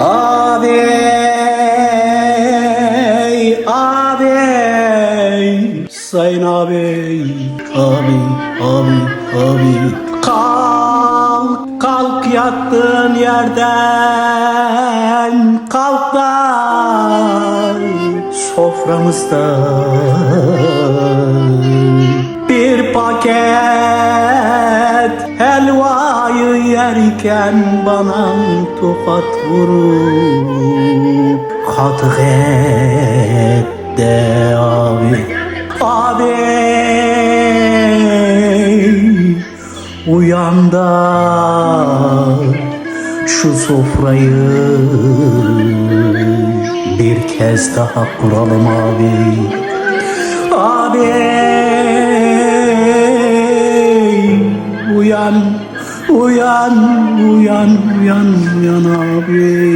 Abi, abi, sayın abi, abi, abi, abi. Kalk, kalk yattığın yerden, kalk da soframızda bir paket helvayı yerken bana tokat vurup katık et de abi. Abi uyan da şu sofrayı bir kez daha kuralım abi. Abi uyan uyan uyan uyan uyan abi